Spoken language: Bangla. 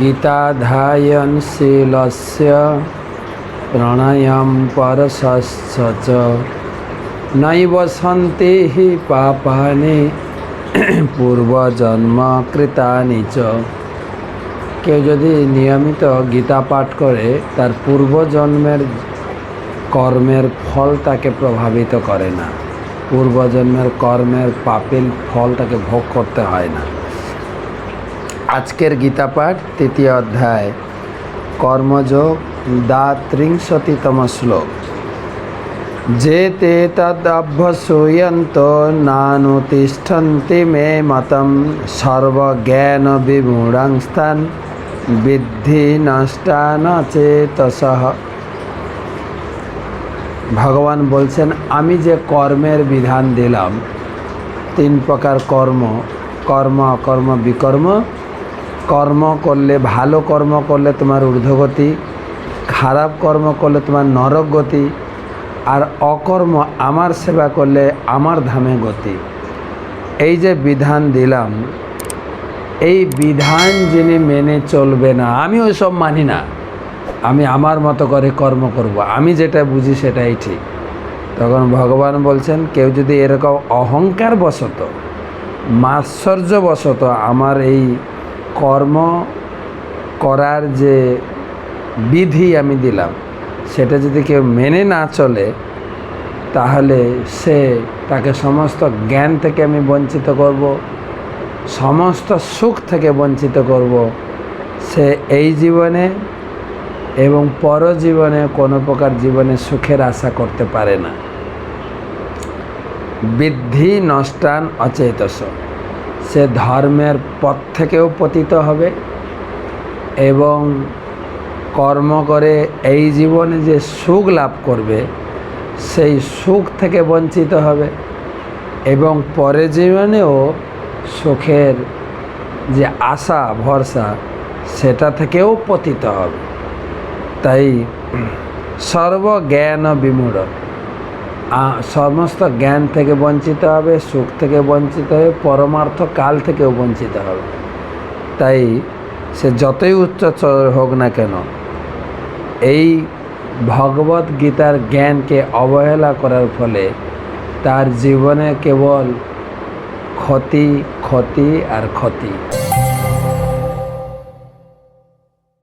गीताध्यायनशीलस्य प्रणयं परशश्च च नैव सन्ति हि पापानि পূর্বজন্মকৃতানি চ কেউ যদি নিয়মিত গীতা পাঠ করে তার পূর্বজন্মের কর্মের ফল তাকে প্রভাবিত করে না পূর্বজন্মের কর্মের পাপের ফল তাকে ভোগ করতে হয় না আজকের গীতাপাঠ তৃতীয় অধ্যায়। কর্মযোগ দা ত্রিংশতিতম শ্লোক। যে তে তদভ্যসূয়ন্ত নানুতিষ্ঠন্তি মে মতম সর্বজ্ঞান বিমূঢ়ংস্থান বিদ্ধি নষ্টান চেতসহ ভগবান বলছেন, আমি যে কর্মের বিধান দিলাম, তিন প্রকার কর্ম কর্ম, অকর্ম, বিকর্ম কর্ম করলে, ভালো কর্ম করলে তোমার ঊর্ধ্বগতি, খারাপ কর্ম করলে তোমার নরক গতি, আর অকর্ম আমার সেবা করলে আমার ধামে গতি এই যে বিধান দিলাম, এই বিধান যিনি মেনে চলবে না, আমি ওই সব মানি না আমি আমার মতো করে কর্ম করব। আমি যেটা বুঝি সেটাই ঠিক তখন ভগবান বলছেন, কেউ যদি এরকম অহংকার বশত মাৎসর্য বশত আমার এই কর্ম করার যে বিধি আমি দিলাম, সেটা যদি কেউ মেনে না চলে, তাহলে সে তাকে সমস্ত জ্ঞান থেকে আমি বঞ্চিত করব, সমস্ত সুখ থেকে বঞ্চিত করব। সে এই জীবনে এবং পরজীবনে কোনো প্রকার জীবনে সুখের আশা করতে পারে না। বৃদ্ধি নষ্টান অচেতস। সে ধর্মের পথ থেকেও পতিত হবে এবং কর্ম করে এই জীবনে যে সুখ লাভ করবে, সেই সুখ থেকে বঞ্চিত হবে এবং পরে জীবনেও সুখের যে আশা, ভরসা, সেটা থেকেও পতিত হবে। তাই সর্বজ্ঞান বিমূঢ়। সমস্ত জ্ঞান থেকে বঞ্চিত হবে, সুখ থেকে বঞ্চিত হবে, পরমার্থ কাল থেকেও বঞ্চিত হবে। তাই সে যতই উচ্চ হোক না কেন, এই ভগবত গীতার জ্ঞানকে অবহেলা করার ফলে তার জীবনে কেবল ক্ষতি ক্ষতি আর ক্ষতি।